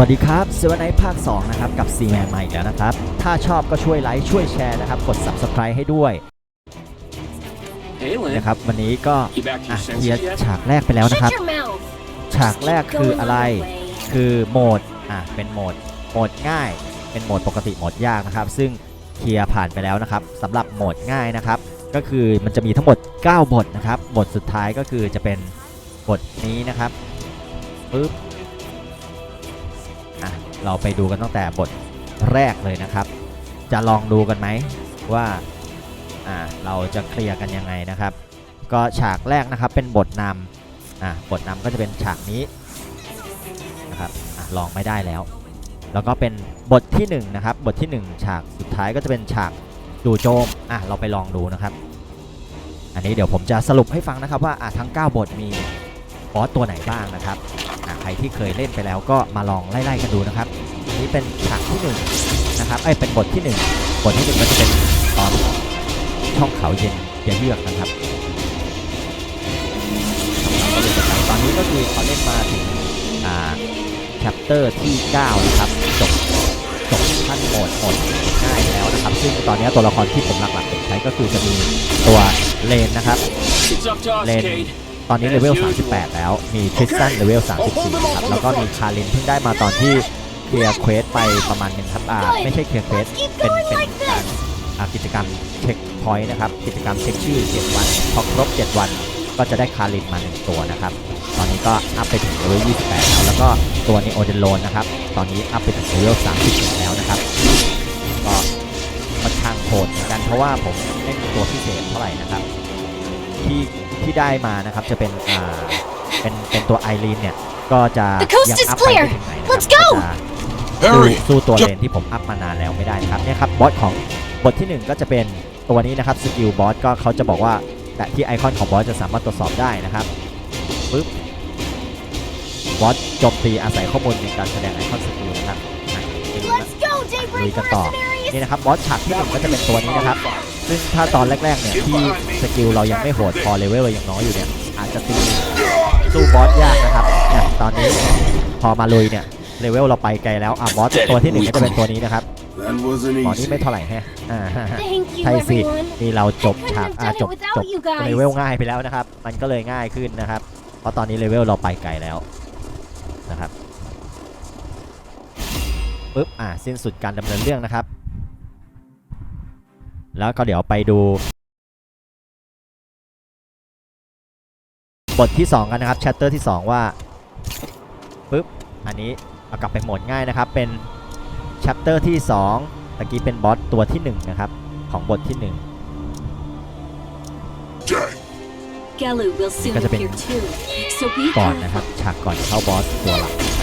สวัสดีครับเซเว่นไนภาค 2 นะครับ กับซีแมนมาอีกแล้วนะครับ ถ้าชอบก็ช่วยไลค์ ช่วยแชร์นะครับ กด Subscribe ให้ด้วย Hey, Lynn. นะครับ วันนี้ก็ You back to อะ your เคลียร์ senses yet? ฉากแรกไปแล้วนะครับ Shut your mouth. ฉากแรกคืออะไร คือโหมด อะ เป็นโหมด โหมดง่าย เป็นโหมดปกติโหมดยากนะครับ ซึ่งเคลียร์ผ่านไปแล้วนะครับสำหรับโหมดง่ายนะครับ ก็คือมันจะมีทั้งหมด 9 บทนะครับ บทสุดท้ายก็คือจะเป็นบทนี้นะครับปึ๊บอะ เราไปดูกันตั้งแต่บทแรกเลยนะครับ จะลองดูกันไหมว่าเราจะเคลียร์กันยังไงนะครับ ก็ฉากแรกนะครับเป็นบทนำบทนำก็จะเป็นฉากนี้นะครับอลองไม่ได้แล้ว แล้วก็เป็นบทที่1นะครับบทที่ 1 ฉากสุดท้ายก็จะเป็นฉากจู่โจมอะเราไปลองดูนะครับ อันนี้เดี๋ยวผมจะสรุปให้ฟังนะครับว่าอะทั้ง 9 บทมี บอสตัวไหนบ้างนะครับอะใครที่เคยเล่นไปแล้วก็มาลองไล่ๆกันดูนะครับอันนี้เป็นฉากที่1นะครับเอ้ยเป็นบทที่ 1 บทที่1ก็จะเป็นตอนช่องเขาเย็นอย่าเยือกนะครับเราก็เลยจะไปตอนนี้ก็คือเขาเล่นมาถึงอ่าแชปเตอร์ที่ 9 นะครับจบจบขั้นโหมดโหมดง่ายแล้วนะครับ ซึ่งตอนนี้ตัวละครที่ผมหลักๆผมใช้ก็คือจะมีตัวเลนนะครับ It's up to us, Len. Cade. ตอนนี้เลเวล 38 แล้ว มีทริสตันเลเวล 34 ครับ แล้วก็มีคารินเพิ่งได้มาตอนที่เคลียร์เควสไปประมาณหนึ่งครับอ่าไม่ใช่เคลียร์เควสเป็นเป็นการกิจกรรมเช็คพอยต์นะครับ กิจกรรมเช็คชื่อ 7 วัน พอครบ 7 วัน ก็จะได้คารินมา1ตัวนะครับ ตอนนี้ก็อัพไปถึงเลเวล 28 แล้ว แล้วก็ตัวนี้โอเดนโลนนะครับ ตอนนี้อัพไปถึงเลเวล30แล้วนะครับ ก็ค่อนข้างโหดเหมือนกันเพราะว่าผมไม่มีตัวพิเศษเท่าไหร่นะครับ ที่ ที่ได้มานะครับจะเป็นอ่าเป็นเป็นตัวไอรีนเนี่ยก็จะ The coast ยัง is อัพไป clear. ไม่ถึงไหนนะครับ Let's go. ก็จะสู้ Hurry! สู้ตัวเลนที่ผมอัพมานานแล้วไม่ได้นะครับเนี่ยครับบอสของบทที่ 1 ก็จะเป็นตัวนี้นะครับสกิลบอสก็เขาจะบอกว่าแต่ที่ไอคอนของบอสจะสามารถตรวจสอบได้นะครับปึ๊บบอสโจมตีอาศัยข้อมูลในการแสดงไอคอนสกิลนะครับอะไป ดูนะ Let's go, Daybreak Luis Gator. mercenaries. นี่นะครับบอสฉากที่หนึ่งก็จะเป็นตัวนี้นะครับ ซึ่งถ้าตอนแรกๆเนี่ยที่สกิลเรายังไม่โหดพอเลเวลเรายังน้อยอยู่เนี่ยอาจจะตีสู้บอสยากนะครับเนี่ยตอนนี้พอมาลุยเนี่ยเลเวลเราไปไกลแล้วอะบอสตัวที่หนึ่งก็จะเป็นตัวนี้นะครับ That wasn't บอสนี่ easy. ไม่เท่าไหร่แฮะอ่า Thank you, ใช่สิ everyone. นี่เราจบ I couldn't ฉาก have อ่า done จ it บ without จบ you guys. เลเวลง่ายไปแล้วนะครับ มันก็เลยง่ายขึ้นนะครับ เพราะตอนนี้เลเวลเราไปไกลแล้วนะครับ ปึ๊บอ่าสิ้นสุดการดำเนินเรื่องนะครับ แล้วก็เดี๋ยวไปดู บทที่ 2 กันนะครับแชปเตอร์ที่ 2 ว่าปึ๊บอันนี้เอากลับไปโหมดง่ายนะครับ เป็นแชปเตอร์ที่ 2 ตะกี้เป็นบอสตัวที่ 1 นะครับ ของบทที่1 Gelu will soon Because I've been- appear too, so be ก่อน careful. นะครับ ฉากก่อนเข้าบอสตัวหลัก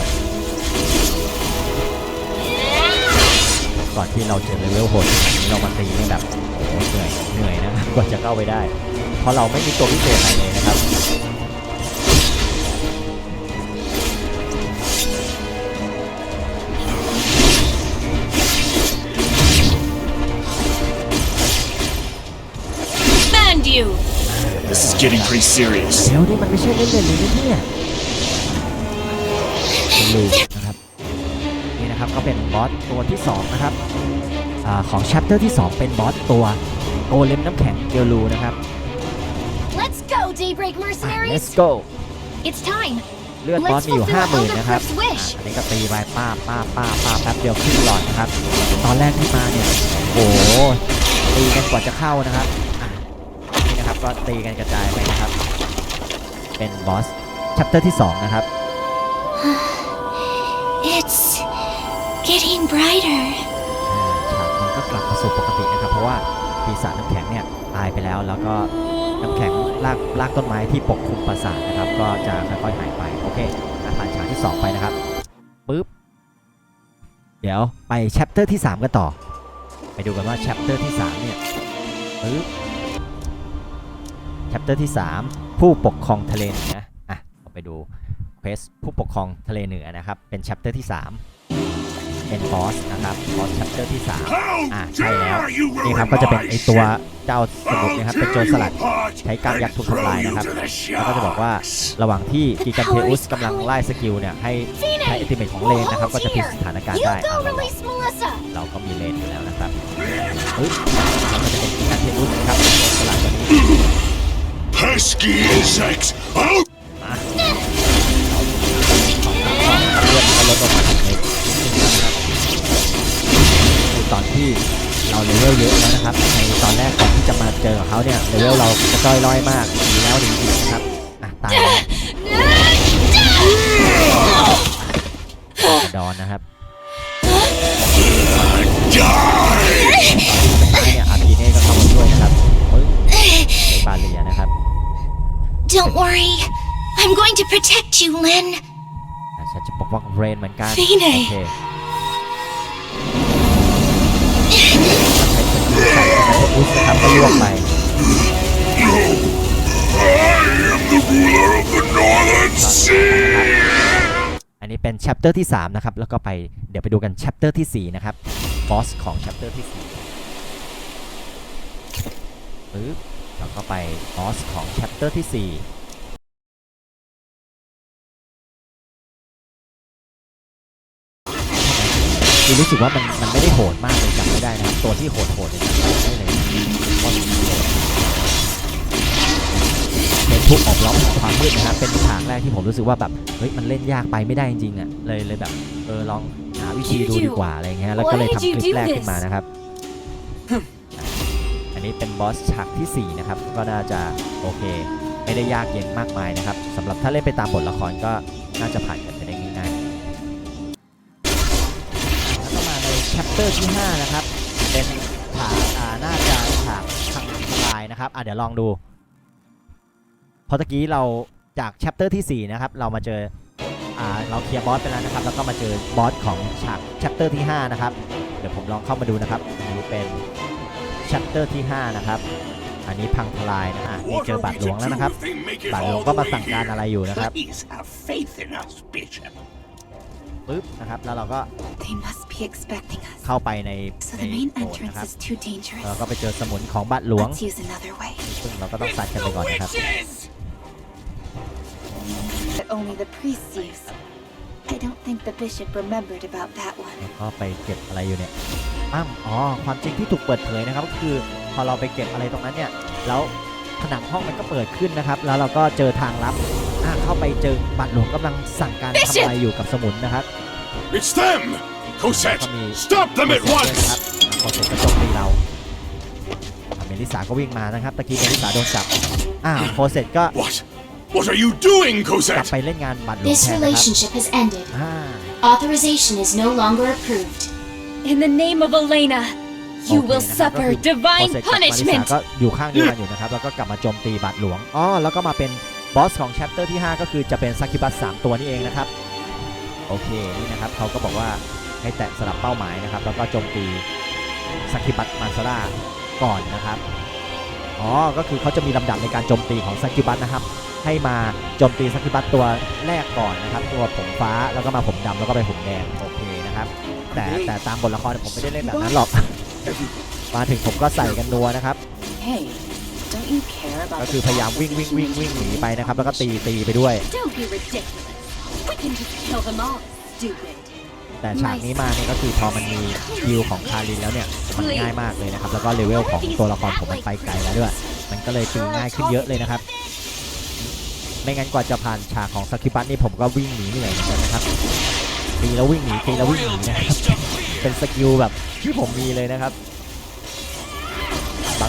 ก่อนที่เราจะเลเวลโหดขนาดนี้เรามาตีนี่แบบโอ้โหเหนื่อยเหนื่อยนะครับกว่าจะเข้าไปได้ เพราะเราไม่มีตัวพิเศษอะไรเลยนะครับ Command you! This is getting pretty serious. เดี๋ยวนี่มันไม่ใช่เล่นๆเลยนะเนี่ย เป็นลูกนะครับนี่นะครับก็เป็นบอสตัวที่ 2 นะครับอาของแชปเตอร์ที่ 2 เป็นบอสตัวโกเลมน้ำแข็งเกลูนะครับ Let's go, Daybreak อะ mercenaries. let's go It's time. เลือดบอสมีอยู่ Let's fulfill 50,000นะครับ Elder Crep's wish อะอันนี้ก็ตีไปป้าบป้าบป้าบป้าบแป๊บเดียวครึ่งหลอดนะครับ ตอนแรกที่มาเนี่ย โอ้โหตีกันกว่าจะเข้านะครับอะนี่นะครับก็ตีกันกระจายไปนะครับ เป็นบอสแชปเตอร์ที่ 2 นะครับ It's getting brighter. ฉากมันก็กลับมาสู่ปกตินะครับ เพราะว่าปีศาจน้ำแข็งเนี่ยตายไปแล้ว แล้วก็น้ำแข็งลากลากต้นไม้ที่ปกคลุมปราสาทนะครับ ก็จะค่อยๆหายไป โอเคผ่านฉากที่ 2 ไปนะครับปึ๊บ เดี๋ยวไปแชปเตอร์ที่ 3 กันต่อ ไปดูกันว่าแชปเตอร์ที่ 3 เนี่ยปึ๊บแชปเตอร์ที่ 3 ผู้ปกครองทะเลเหนืออะเราไปดูเควสผู้ปกครองทะเลเหนือนะครับ เป็นแชปเตอร์ที่ 3 เป็นบอสนะครับบอส chapter ที่3 How อ่าใช่แล้ว dare you นี่ ruin ครับก็จะเป็น my ไอตัว ship? เจ้าสมุทรนะครับเป็นโจรสลัดใช้กล้ามยักษ์ทุบทำลายนะครับแล้วก็จะบอกว่าระหว่างที่กิกันเทอุสกำลังไล่สกิลเนี่ยให้ใช้อัติเมทของเลนนะครับก็จะพลิกสถานการณ์ You ได้ go อะเราลอง release Melissa. เราก็มีเลนอยู่แล้วนะครับเฮ้ยแล้วก็จะเป็นกิกันเทอุสนะครับเป็นโจรสลัดตัวนี้ Pesky insects! Out! เลือดมันก็ลดลงมา ตอนที่เราเลเวลเยอะแล้วนะครับ ในตอนแรกก่อนที่จะมาเจอกับเขาเนี่ยเลเวลเราจะจ้อยลอยมากดีแล้วดีอีกนะครับอะตายแล้วดอนนะครับ Die! ท้ายเนี่ยอาร์พีเน่ก็เข้ามาช่วยนะครับเฮ้ยในบาเลียนะครับ Don't worry. I'm going to protect you, Lynn. อะฉันจะปกป้องเรนเหมือนกันฟีเน่โอเค อุสนะครับก็ลวกไปอันนี้เป็น chapter ที่ 3 นะครับ แล้วก็ไปเดี๋ยวไปดูกัน chapter ที่ 4 นะครับ boss ของ chapter ที่4ปึ๊บแล้วก็ไป boss ของ chapter ที่ 4 คือรู้สึกว่ามันมันไม่ได้โหดมากเลยจำไม่ได้นะครับตัวที่โหดโหดเนี่ยจำไม่ได้เลยเพราะเป็นทุกออกล้อมความมืดนะครับเป็นฉากแรกที่ผมรู้สึกว่าแบบเฮ้ยมันเล่นยากไปไม่ได้จริงๆอะเลยเลยแบบเออลองหาวิธีดูดีกว่าอะไรเงี้ยแล้วก็เลยทำคลิปแรกขึ้นมานะครับ อันนี้เป็นบอสฉากที่ 4 นะครับ ก็น่าจะโอเค ไม่ได้ยากเย็นมากมายนะครับสำหรับถ้าเล่นไปตามบทละครก็น่าจะผ่านกัน มาใน chapter ที่ 5 นะครับ เป็นฉากอ่าน่าจะฉากพังทลายนะครับ อะเดี๋ยวลองดูเพราะตะกี้เราจาก chapter ที่ 4 นะครับ เรามาเจออ่าเราเคลียร์บอสไปแล้วนะครับ แล้วก็มาเจอบอสของฉาก chapter ที่ 5 นะครับ เดี๋ยวผมลองเข้ามาดูนะครับอันนี้เป็น chapter ที่ 5 นะครับ อันนี้พังทลายนะฮะนี่เจอบา we ทหลวงแล้วนะครับ บาทหลวงก็มาสั่งการอะไรอยู่นะครับ ปึ๊บนะครับ แล้วเราก็ They must be expecting us. เข้าไปใน So ใน the main โบสถ์ entrance นะครับ is too dangerous. แล้วก็ไปเจอสมุนของบาทหลวง Let's use another way. ซึ่งเราก็ต้องซัดกันไปก่อนนะครับ That only the priests use. I don't think the bishop remembered about that one. แล้วก็ไปเก็บอะไรอยู่เนี่ยอ้ามอ๋อ ความจริงที่ถูกเปิดเผยนะครับก็คือพอเราไปเก็บอะไรตรงนั้นเนี่ย แล้วผนังห้องมันก็เปิดขึ้นนะครับ แล้วเราก็เจอทางลับอ่า เข้าไปเจอบาทหลวงกำลังสั่งการทำอะไรอยู่กับสมุนนะครับ It's them! แล้ว Cosette! ก็มี Stop them at โคเซตด้วย once! นะครับโคเซตก็โจมตีเราอ่าเมลิสาก็วิ่งมานะครับตะกี้เมลิสาโดนจับอ้าวโคเซตก็ What? What are you doing, กลับ Cosette? ไปเล่นงานบัตรหลวง This แทนนะครับ relationship has ended. อ่า Authorization is no longer approved. In the name of Elena, you โอเค will นะครับก็ suffer คือ divine โคเซตกับมาริสา punishment. ก็อยู่ข้างเดียวกันอยู่นะครับแล้วก็กลับมาโจมตีบัตรหลวงอ๋อแล้วก็มาเป็น บอสของแชปเตอร์ที่ 5 ก็คือจะเป็นซักคิบัส3ตัวนี่เองนะครับ โอเคนี่นะครับเขาก็บอกว่าให้แตะสลับเป้าหมายนะครับ แล้วก็โจมตีซักคิบัสมาซาร่าก่อนนะครับอ๋อก็คือเขาจะมีลำดับในการโจมตีของซักคิบัสนะครับ ให้มาโจมตีซักคิบัสตัวแรกก่อนนะครับ ตัวผมฟ้าแล้วก็มาผมดำแล้วก็ไปผมแดงโอเคนะครับแต่แต่ตามบทละครผมไม่ได้เล่นแบบนั้นหรอก มาถึงผมก็ใส่กันนัวนะครับ ก็ the คือพยายามวิ่งวิ่งวิ่งวิ่งหนีไปนะครับ แล้วก็ตีตีไปด้วย Don't be ridiculous. We can just kill them all, stupid. แต่ฉากนี้มาเนี่ยก็คือพอมันมีคิวของคารินแล้วเนี่ยมันง่ายมากเลยนะครับ แล้วก็เลเวลของตัวละครผมมันไปไกลแล้วด้วย มันก็เลยตีง่ายขึ้นเยอะเลยนะครับ ไม่งั้นกว่าจะผ่านฉากของสกิปัสนี่ผมก็วิ่งหนีเหนื่อยเหมือนกันนะครับตีแล้ววิ่งหนีตีแล้ววิ่งหนีนะครับเป็นสกิลแบบที่ผมมีเลยนะครับ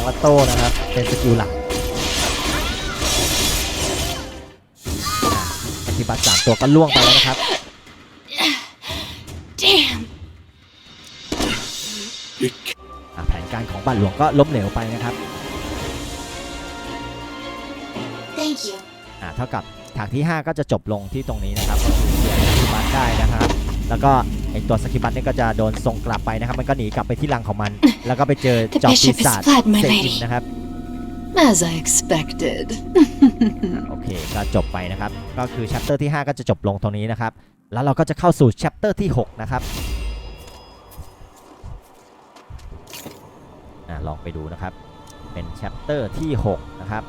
บังลัตโต้นะครับ เป็นสกิลหลักอะสกิปัสสามตัวก็ล่วงไปแล้วนะครับ Damn. It อะแผนการของบัตรหลวงก็ล้มเหลวไปนะครับ Thank you. อ่าเท่ากับฉากที่ 5 ก็จะจบลงที่ตรงนี้นะครับก็คือเสียสกิบัตได้นะครับ แล้วก็ไอตัวสกิบัตเนี่ยก็จะโดนส่งกลับไปนะครับ มันก็หนีกลับไปที่รังของมัน แล้วก็ไปเจอจอมปีศาจเซอินนะครับ As I expected โอเค ก็จบไปนะครับ ก็คือชัปเตอร์ที่ 5 ก็จะจบลงตรงนี้นะครับ แล้วเราก็จะเข้าสู่ชัปเตอร์ที่ 6 นะครับอลองไปดูนะครับ เป็นชัปเตอร์ที่ 6 นะครับ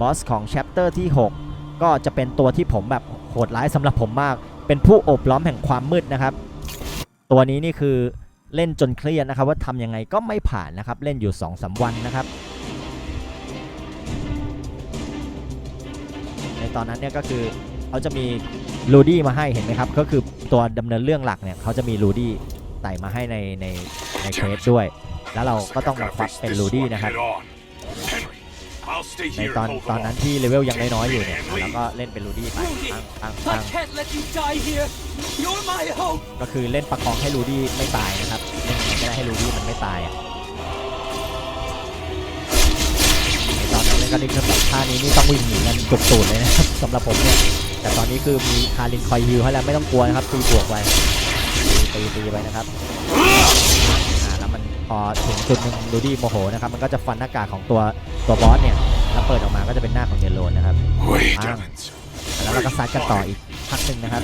บอสของชัปเตอร์ที่ 6 ก็จะเป็นตัวที่ผมแบบโหดร้ายสำหรับผมมาก เป็นผู้อบล้อมแห่งความมืดนะครับ ตัวนี้นี่คือ เล่นจนเครียดนะครับว่าทำยังไงก็ไม่ผ่านนะครับ เล่นอยู่2อสวันนะครับ ในตอนนั้นเนี่ยก็คือเขาจะมีลูดี้มาให้เห็นไหมครับ ก็คือตัวดำเนินเรื่องหลักเนี่ยเขาจะมีลูดี้ไต่มาให้ในในในเคสด้วย แล้วเราก็ต้องมาควักเป็นลูดี้นะครับ ใน here ตอน and hold ตอน them นั้น off. ที่เลเวลยังน้อยๆอยู่เนี่ยแล้วก็เล่นเป็นลูดี้ไปตั้งตั้ง I ตั้ง can't let you die here. You're my hope. ก็คือเล่นประคองให้ลูดี้ไม่ตายนะครับเล่นยังไงก็ได้ให้ลูดี้มันไม่ตายอะในตอนนั้นเล่นก็นึกแบบท่านี้นี่ต้องวิ่งหนีกันจุกตูดเลยนะครับสำหรับผมเนี่ยแต่ตอนนี้คือมีคารินคอยฮิวให้แล้วไม่ต้องกลัวนะครับตีบวกไปตีตีตีไปนะครับอ่าแล้วมัน พอถึงจุดหนึ่งลูดี้โมโหนะครับมันก็จะฟันหน้ากากของตัวตัวบอสเนี่ยแล้วเปิดออกมาก็จะเป็นหน้าของเดนโรนนะครับ Wait, Ah. Evans. แล้วเราก็ซัดกันต่ออีกพักหนึ่งนะครับ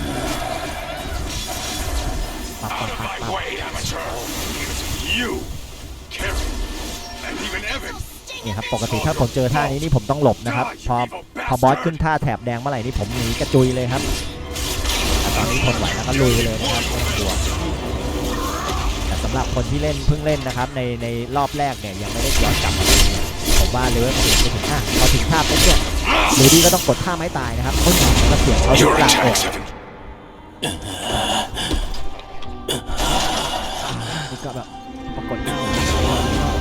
ปับปับปับปับนี่ครับปกติถ้าผมเจอท่านี้นี่ผมต้องหลบนะครับ พอพอบอสขึ้นท่าแถบแดงเมื่อไหร่นี่ผมหนีกระจุยเลยครับแต่ตอนนี้ทนไหวแล้วก็ลุยเลยนะครับไม่กลัว หรับคนที่เล่นเพิ่งเล่นนะครับในในรอบแรกเนี่ยยังไม่ได้ย้อนกลับมาดูเนี่ยผมว่าเลเวลถึงไปถึงอะพอถึงท่าปุ๊บเนี่ยหรือดีก็ต้องกดท่าไม้ตายนะครับเขาหนีแล้วก็เสียงเขาทุก Your กลางอกก็แบบปรากฏหน้าต่อยนะครับ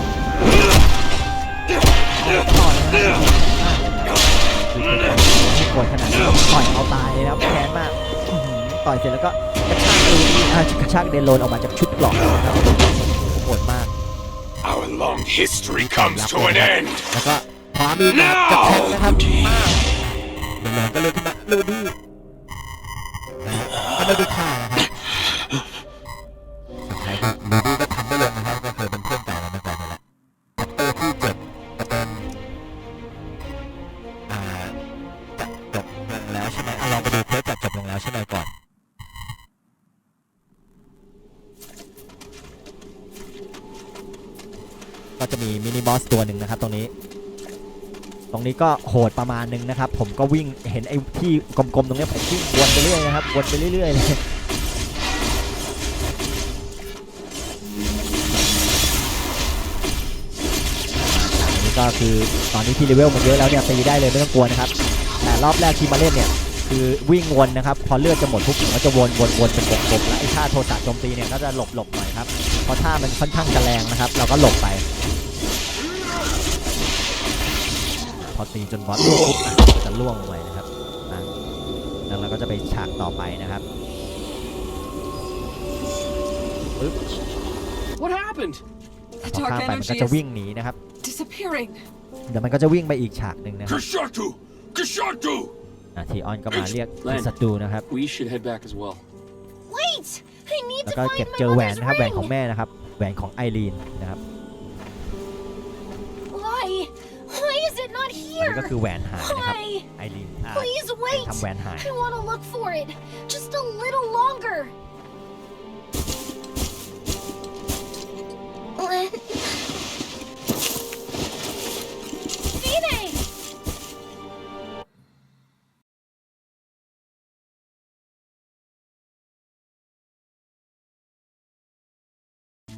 ให้กดขนาดนี้ต่อยเอาตายเลยนะครับแค้นมากต่อยเสร็จแล้วก็ กระชากดูอ่ากระชากเดนโลนออกมาจากชุดเกรอกนะครับโหดมาก Our long history comes to an end. แล้วก็พร้อมมีการกระแทกนะครับมากเดนโลนก็เลยขึ้นมาลูดี้นะฮะก็ไม่ได้ฆ่าน อสตัวหนึ่งนะครับตรงนี้ ตรงนี้ก็โหดประมาณหนึ่งนะครับ ผมก็วิ่งเห็นไอ้ที่กลมๆตรงนี้ผมวิ่งวนไปเรื่อยนะครับวนไปเรื่อยๆเลยอันนี้ก็คือตอนนี้ที่เลเวลมันเยอะแล้วเนี่ยตีได้เลยไม่ต้องกลัวนะครับแต่รอบแรกที่มาเล่นเนี่ยคือวิ่งวนนะครับ พอเลือดจะหมดทุกอย่างก็จะวนวนวนเป็นวงกลมแล้วไอ้ท่าโทสะโจมตีเนี่ยก็จะหลบหลบหน่อยครับเพราะท่ามันค่อนข้างจะแรงนะครับ เราก็หลบไป พอตีจนบอสล่วงปุ๊บอะจะล่วงลงไปนะครับอะแล้วเราก็จะไปฉากต่อไปนะครับ What happened? The พอ dark ข้ามไปมัน energy ก็จะ is วิ่งหนีนะครับ disappearing. เดี๋ยวมันก็จะวิ่งไปอีกฉากหนึ่งนะครับ Kashatu! Kashatu! อะทีออนก็มาเรียกเป็นศัตรูนะครับ We should head back as well. Wait! I need แล้ว to ก็ find เก็บ my เจอแหวน mother's นะครับแหวนของ ring. แม่นะครับแหวนของไอรีนนะครับ อัน here? นี้ก็คือแหวนหายนะครับ Why? ไอรีนอะ Please wait. ทำแหวนหาย I want to look for it. Just a little longer. Len. Phoenix!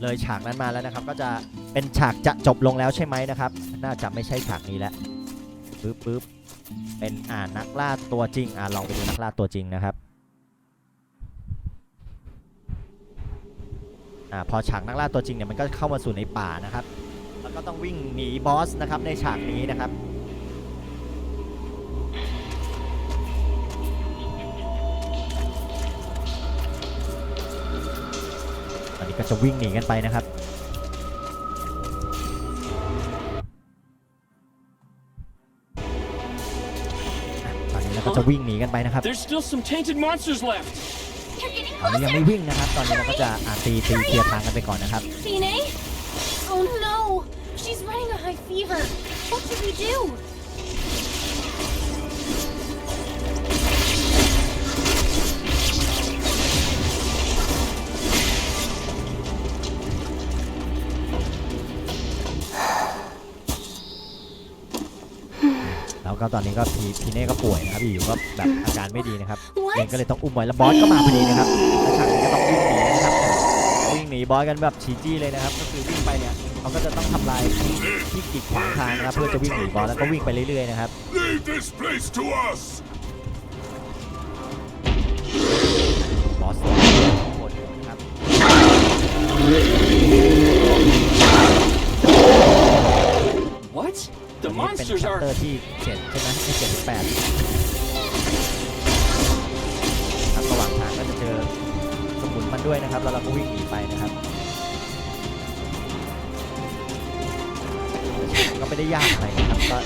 เลยฉากนั้นมาแล้วนะครับ ก็จะเป็นฉากจะจบลงแล้วใช่ไหมนะครับ น่าจะไม่ใช่ฉากนี้แล้ว ปึ๊บปึ๊บเป็นอ่านักล่าตัวจริงอ่าลองไปดูนักล่าตัวจริงนะครับอ่าพอฉากนักล่าตัวจริงเนี่ยมันก็เข้ามาสู่ในป่านะครับแล้วก็ต้องวิ่งหนีบอสนะครับในฉากนี้นะครับตอนนี้ก็จะวิ่งหนีกันไปนะครับ ก็จะวิ่งหนีกันไปนะครับ There's still some tainted monsters left. You're getting ตอนนี้ยัง closer. ไม่วิ่งนะครับ ตอนนี้เราก็จะอ่าตีตีเคลียร์ทางกันไปก่อนนะครับ Fine? Oh no! She's running a high fever. What should we do? แล้วก็ตอนนี้ก็พีพีเน่ก็ป่วยนะครับอยู่ๆก็แบบอาการไม่ดีนะครับ What? เองก็เลยต้องอุ้มไว้แล้วบอสก็มาพอดีนะครับแล้วฉากนี้ก็ต้องวิ่งหนีนะครับวิ่งหนีบอสกันแบบฉีจี้เลยนะครับ ก็คือวิ่งไปเนี่ยเขาก็จะต้องทำลายที่ที่กีดขวางทางนะครับเพื่อจะวิ่งหนีบอสแล้วก็วิ่งไปเรื่อยๆนะครับ Leave this place to us! บ นนี้เป็น monsters ชัป are. เตอร์ที่7ใช่ไหมที่7หรือ8ครับระหว่างทางก็จะเจอสมุนมันด้วยนะครับ แล้วเราก็วิ่งหนีไปนะครับ ก็ไม่ได้ยากอะไรนะครับ ก็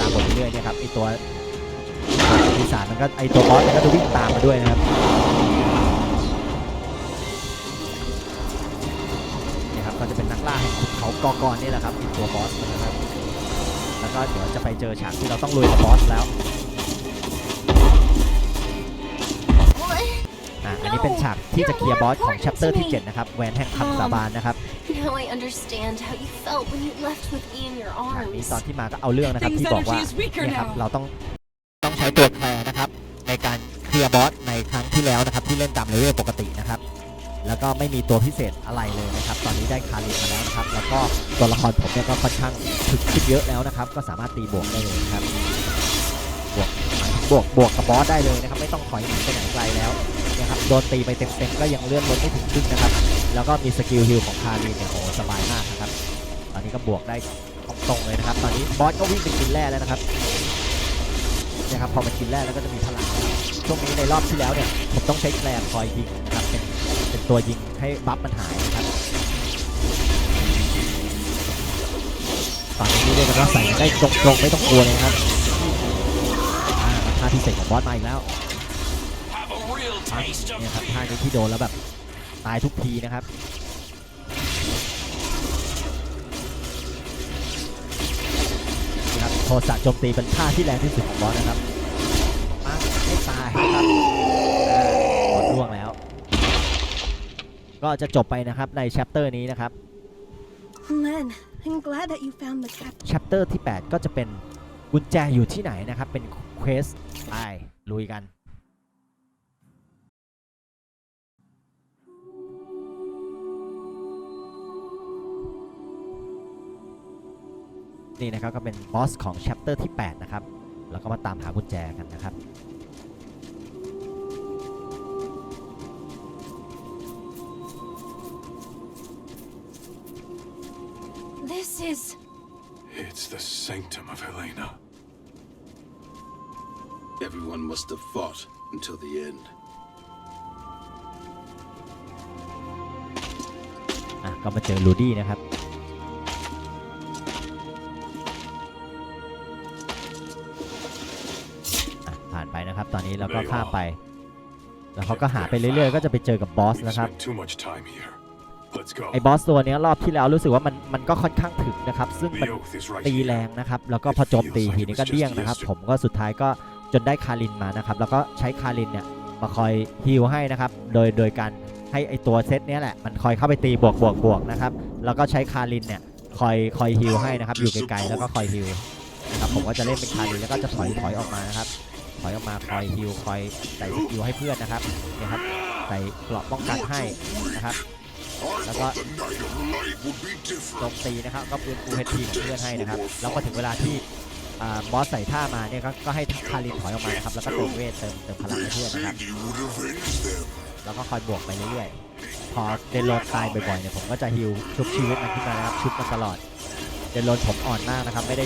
ตามบทเรื่อยๆเนี่ยครับไอตัวปีศาจมันก็ไอตัวบอสมันก็จะวิ่งตามมาด้วยนะครับเนี่ยครับก็จะเป็นนักล่าแห่งขุนเขากอกรนี่แหละครับไอตัวบอสมันนะครับแล้ว ก็เดี๋ยวจะไปเจอฉากที่เราต้องลุยกับบอสแล้วอะอันนี้เป็นฉากที่จะเคลียร์บอสของ chapter ที่ 7 นะครับแหวนแห่งคำสาบานนะครับ Now I understand how you felt when you left with me in your ฉากนี้ arms. ตอนที่มาก็เอาเรื่องนะครับ Things ที่บอกว่า energy is weaker เนี่ยครับ now เราต้องต้องใช้ตัวแคลร์นะครับ ในการเคลียร์บอสในครั้งที่แล้วนะครับ ที่เล่นตามเลเวลปกตินะครับ แล้วก็ไม่มีตัวพิเศษอะไรเลยนะครับ ตอนนี้ได้คารินมาแล้วนะครับ แล้วก็ตัวละครผมเนี่ยก็ค่อนข้างถึกขึ้นเยอะแล้วนะครับ ก็สามารถตีบวกได้เลยนะครับ บวกบวกบวกกับบอสได้เลยนะครับ ไม่ต้องถอยหนีไปไหนไกลแล้วนี่ยครับ โดนตีไปเต็มๆก็ยังเลื่อนลดไม่ถึงครึ่งนะครับ แล้วก็มีสกิลฮิลของคารินเนี่ยโอ้สบายมากนะครับ ตอนนี้ก็บวกได้ตรงๆเลยนะครับ ตอนนี้บอสก็วิ่งไปกินแร่แล้วนะครับนี่ยครับพอมันกินแร่แล้วก็จะมีพลังช่วงนี้ในรอบที่แล้วเนี่ยผมต้องใช้แคลร์คอยยิงน เป็นเป็นตัวยิงให้บัฟมันหายนะครับตอนนี้เรียกกันว่าใส่ได้ตรงๆไม่ต้องกลัวเลยนะครับอ่าท่าพิเศษของบอสมาอีกแล้ว Have a real ปั๊บเนี่ยครับท่านี้ที่โดนแล้วแบบตายทุกทีนะครับนี่ครับโทสะโจมตีเป็นท่าที่แรงที่สุดของบอสนะครับปั๊บไม่ตายนะครับ ก็จะจบไปนะครับในแชปเตอร์นี้นะครับ Len, I'm glad that you found the cap. แชปเตอร์ที่ 8 ก็จะเป็นกุญแจอยู่ที่ไหนนะครับ เป็นเควสไปลุยกัน นี่นะครับก็เป็นบอสของแชปเตอร์ที่ 8 นะครับ แล้วก็มาตามหากุญแจกันนะครับ This is. It's the sanctum of Helena. Everyone must have fought until the end. อะก็มาเจอลูดี้นะครับ อะผ่านไปนะครับ ตอนนี้เราก็ข้ามไป แล้วเขาก็หาไปเรื่อยๆ ก็จะไปเจอกับบอส We've นะครับ spent too much time here. Let's go. ไอ้บอสตัวเนี้ยรอบที่แล้วรู้สึกว่ามันมันก็ค่อนข้างถึกนะครับ ซึ่งมัน The oath is right ตีแร here. งนะครับ แล้วก็พอโจมตีทีนี้ก็เดี้ยงนะครับ ผมก็สุดท้ายก็จนได้คารินมานะครับ แล้วก็ใช้คารินเนี่ยมาคอยฮีลให้นะครับ โดยโดยการให้ไอตัวเซตเนี้ยแหละ มันคอยเข้าไปตีบวกบวกบวกนะครับ แล้วก็ใช้คารินเนี่ยคอยคอยฮีลให้นะครับ อยู่ไกลๆแล้วก็คอยฮีลนะครับผมก็จะเล่นเป็นคารินแล้วก็จะถอยถอยออกมานะครับ ถอยออกมาคอยฮิลคอยใส่สกิลให้เพื่อนนะครับเนี่ยครับใส่เกราะป้องกันให้นะครับ แล้วก็ The night of light would be โจ different. มตีนะครับก็ปืนฟูเฮทีของเพื่อนให้นะครับ แล้วพอถึงเวลาที่บอสใส่ท่ามาเนี่ยก็ก็ให้คารินถอยออกมานะครับ แล้วก็เติมเวทเติมเติมพลังให้เพื่อนนะครับแล้วก็คอยบวกไปเรื่อยๆ พอเดนโลนตายบ่อยๆเนี่ยผมก็จะฮิลชุบชีวิตมันขึ้นมานะครับชุบมันตลอด เดนโลนผมอ่อนมากนะครับ ไม่ได้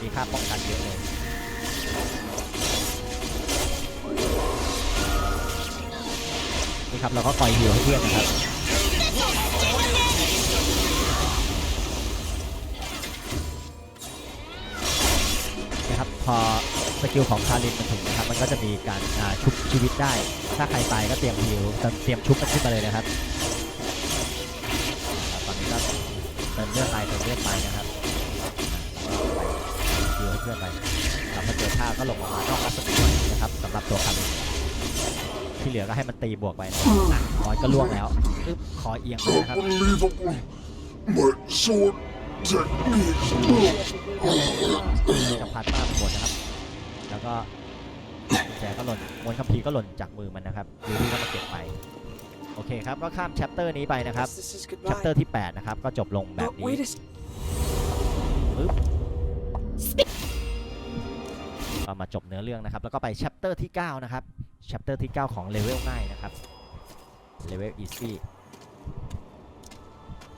มีค่าป้องกันเยอะเลยนี่ครับเราก็คอยฮิลให้เพื่อนนะครับ พอสกิลของคารินมันถึงนะครับ มันก็จะมีการอ่าชุบชีวิตได้ ถ้าใครตายก็เตรียมฮิลเตรียมชุบมันขึ้นมาเลยนะครับอ่าตอนนี้ก็เติมเลือดไปเติมเลือดไปนะครับฮิลให้เพื่อนไปแล้วพอเจอท่าก็ลงออกมานอกรัศมีนะครับสำหรับตัวคารินที่เหลือก็ให้มันตีบวกไปนะครับอะบอยก็ล่วงแล้วอึ๊บคอเอียงเลยนะครับ Unbelievable. My sword techniques. จะพัดมากหมดนะครับ แล้วก็กุญแจก็หล่นม้วนคัมภีร์ก็หล่นจากมือมันนะครับลูดี้ก็มาเก็บไป โอเคครับ ก็ข้ามแชปเตอร์นี้ไปนะครับ Guess This is แชปเตอ goodbye. ร์ที่แปดนะครับ ก็จบลงแบบ But นี้ wait a s ก็มาจบเนื้อเรื่องนะครับ แล้วก็ไปแชปเตอร์ที่ 9 นะครับ แชปเตอร์ที่ 9 ของเลเวลง่ายนะครับ เลเวลอีซี่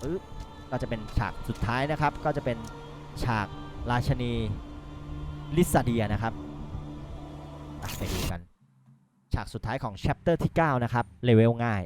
ปึ๊บ ก็จะเป็นฉากสุดท้ายนะครับ ก็จะเป็นฉากราชนีลิซาเดียนะครับไปดูกัน ฉากสุดท้ายของแชปเตอร์ที่ 9 นะครับเลเวลง่าย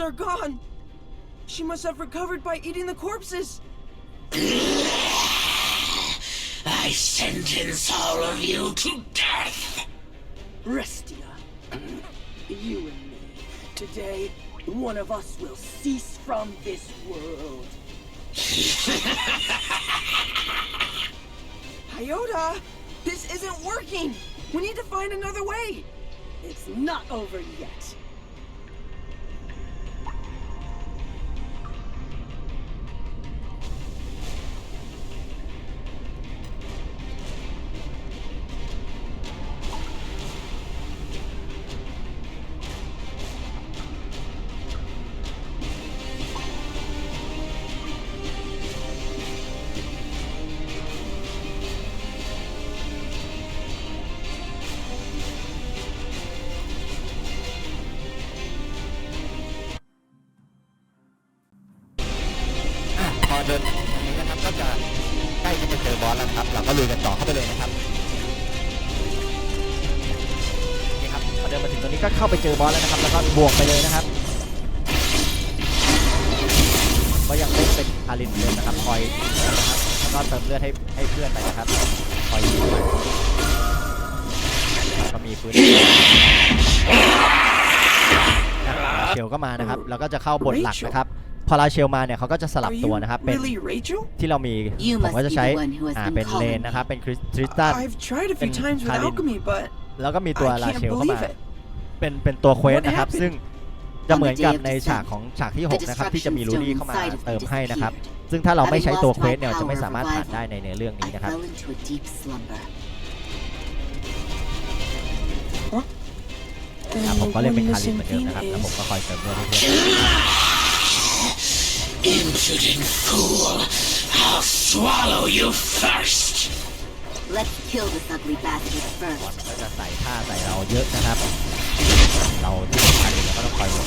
Are gone. She must have recovered by eating the corpses. I sentence all of you to death. Restia. you and me. Today, one of us will cease from this world. Iota! This isn't working! We need to find another way! It's not over yet. าไปเจอบอสแล้วนะครับ แล้วก็บวกไปเลยนะครับ ก็ยังเล่นเป็นอารินเหมือนเดิมนะครับ คอยนะครับแล้วก็เติมเลือดให้ให้เพื่อนไปนะครับ คอยยิงไปแล้วก็มีปืนอะลาเชลก็มานะครับ แล้วก็จะเข้าบทหลักนะครับ พอลาเชลมาเนี่ยเขาก็จะสลับ Are ตัว you นะครับ เป็น really Rachel? ที่เรามี You ผม must ก็จะ be ใช้ the one who has อ่า been เป็นเลน calling นะครับ เป็นคริสทริสตัน I've tried a few Ben times with Kalin. alchemy, but แล้วก็มีตัว I ลา can't เชลเข้ามา believe it. เป็นเป็นตัวเควส What นะครับ happened? ซึ่งจะเหมือนกับ On the day of ใน the ฉาก sun, ของฉากที่ The 6นะครับ ที่จะมี disruption รูดี้ stone เข้ามา inside of me เติมให้นะครับ disappeared. ซึ่งถ้าเราไม่ใช้ตัว Having เควส lost เนี่ย my จะไม่ power สามารถ of ผ่าน revival, ได้ในในเรื่องนี้ I นะครับ fell into a deep slumber. อะผมก็เล่นเป็นคาริน missing เหมือนเดิม thing นะครับ แล้วผม is ก็คอยเติมเลือดให้เพื่อน Impudent fool. I'll swallow you first. Let's kill this ugly bastard first. อลก็จะใส่ท่าใส่เราเยอะนะครับ เราที่สำคัญเราก็ต้องคอยหมด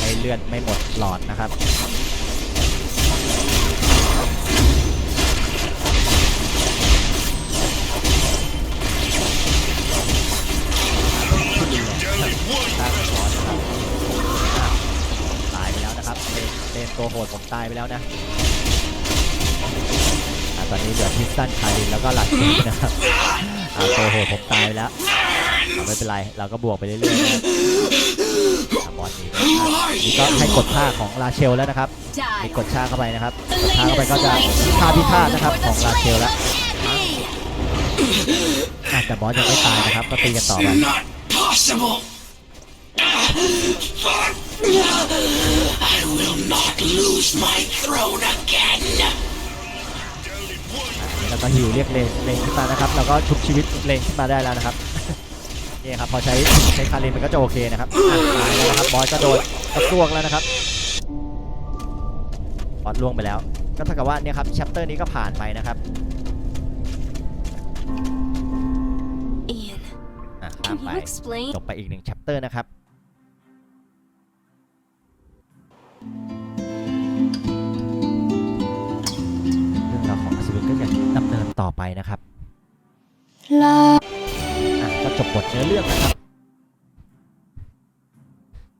ให้เลือดไม่หมดหลอดนะครับตายไปแล้วนะครับเดนเดนตัวโหดผมตายไปแล้วนะ ตอนนี้เหลือพิสตันคารินแล้วก็ลัดเชนนะครับอะตัวโหผมตายไปแล้วไม่เป็นไร เราก็บวกไปเรื่อยๆบอสนีไปครับนี่ก็ให้กดท่าของลาเชลแล้วนะครับมีกดชาเข้าไปนะครับกดชาเข้าไปก็จะท่าพิฆาตนะครับของลาเชลแล้วแต่บอสยังไม่ตายนะครับ ก็ตีกันต่อไป Not possible. I will not lose my throne again. แล้วก็หิวเรียกเลนเลนขึ้นมานะครับแล้วก็ชุบชีวิตเลนขึ้นมาได้แล้วนะครับนี่ครับพอใช้ใช้คารินมันก็จะโอเคนะครับอะตายแล้วนะครับบอสก็โดนกระซวกแล้วนะครับบอสล่วงไปแล้ว ก็เท่ากับว่าเนี่ยครับแชปเตอร์นี้ก็ผ่านไปนะครับ Ian, อะข้าม can ไป you explain? จบไปอีกหนึ่งแชปเตอร์นะครับ ต่อไปนะครับอะก็จบบทเนื้อเรื่องนะครับ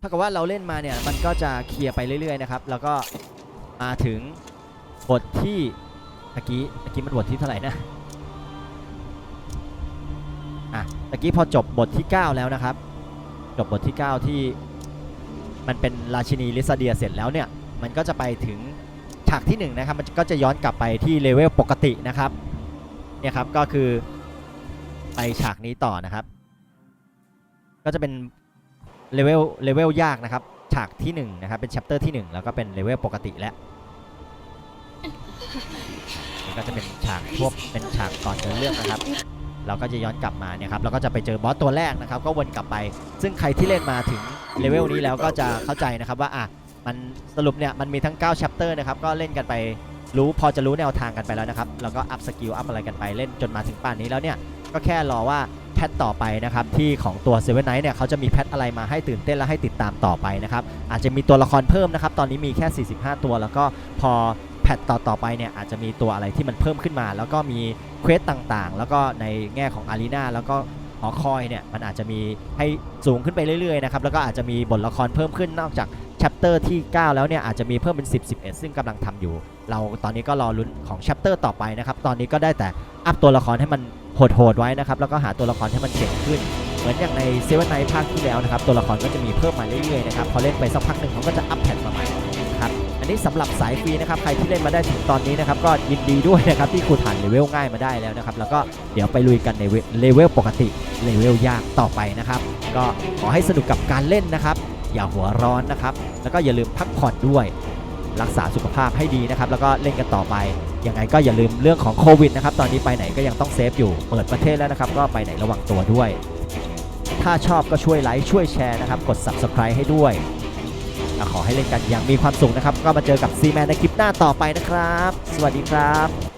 ถ้ากับว่าเราเล่นมาเนี่ยมันก็จะเคลียร์ไปเรื่อยๆนะครับ แล้วก็มาถึงบทที่ตะกี้ตะกี้มันบทที่เท่าไหร่นะอะตะกี้พอจบบทที่ 9 แล้วนะครับ จบบทที่ 9 ที่มันเป็นราชินีลิซาเดียเสร็จแล้วเนี่ย มันก็จะไปถึงฉากที่ 1 นะครับ มันก็จะย้อนกลับไปที่เลเวลปกตินะครับ เนี่ยครับก็คือไปฉากนี้ต่อนะครับ ก็จะเป็นเลเวลเลเวลยากนะครับ ฉากที่1นะครับเป็น chapter ที่ 1 แล้วก็เป็นเลเวลปกติแล้วนี่ก็จะเป็นฉากทั่วเป็นฉากก่อนเดินเรื่องนะครับ เราก็จะย้อนกลับมาเนี่ยครับเราก็จะไปเจอบอสตัวแรกนะครับ ก็วนกลับไป ซึ่งใครที่เล่นมาถึงเลเวลนี้แล้วก็จะเข้าใจนะครับว่าอะมันสรุปเนี่ยมันมีทั้ง9 chapter นะครับก็เล่นกันไป รู้พอจะรู้แนวทางกันไปแล้วนะครับแล้วก็อัพสกิลอัพอะไรกันไปเล่นจนมาถึงป่านนี้แล้วเนี่ยก็แค่รอว่าแพทต่อไปนะครับที่ของตัวเซเว่นไนท์เนี่ยเขาจะมีแพทอะไรมาให้ตื่นเต้นและให้ติดตามต่อไปนะครับอาจจะมีตัวละครเพิ่มนะครับตอนนี้มีแค่ 45 ตัว แล้วก็พอแพทต่อต่อไปเนี่ยอาจจะมีตัวอะไรที่มันเพิ่มขึ้นมา แล้วก็มีเควสต่างๆ แล้วก็ในแง่ของอารีนาแล้วก็หอคอยเนี่ยมันอาจจะมีให้สูงขึ้นไปเรื่อยๆนะครับแล้วก็อาจจะมีบทละครเพิ่มขึ้นนอกจาก แชปเตอร์ที่ 9 แล้วเนี่ยอาจจะมีเพิ่มเป็น 10 11 ซึ่งกำลังทำอยู่ เราตอนนี้ก็รอลุ้นของแชปเตอร์ต่อไปนะครับ ตอนนี้ก็ได้แต่อัพตัวละครให้มันโหดๆไว้นะครับ แล้วก็หาตัวละครให้มันเก่งขึ้น เหมือนอย่างในเซเว่นไนภาคที่แล้วนะครับ ตัวละครก็จะมีเพิ่มมาเรื่อยๆนะครับ พอเล่นไปสักพักหนึ่งเขาก็จะอัพแพทมาใหม่นะครับอันนี้สำหรับสายฟรีนะครับ ใครที่เล่นมาได้ถึงตอนนี้นะครับ ก็ยินดีด้วยนะครับที่คุณผ่านเลเวลง่ายมาได้แล้วนะครับ แล้วก็เดี๋ยวไปลุยกันในเลเวลปกติ เลเวลยากต่อไปนะครับ ก็ขอให้สนุกกับการเล่นนะครับ อย่าหัวร้อนนะครับ แล้วก็อย่าลืมพักผ่อนด้วย รักษาสุขภาพให้ดีนะครับ แล้วก็เล่นกันต่อไป ยังไงก็อย่าลืมเรื่องของโควิดนะครับ ตอนนี้ไปไหนก็ยังต้องเซฟอยู่ เปิดประเทศแล้วนะครับ ก็ไปไหนระวังตัวด้วย ถ้าชอบก็ช่วยไลค์ช่วยแชร์นะครับ กด subscribe ให้ด้วย ขอให้เล่นกันอย่างมีความสุขนะครับ ก็มาเจอกับซีแมนในคลิปหน้าต่อไปนะครับ สวัสดีครับ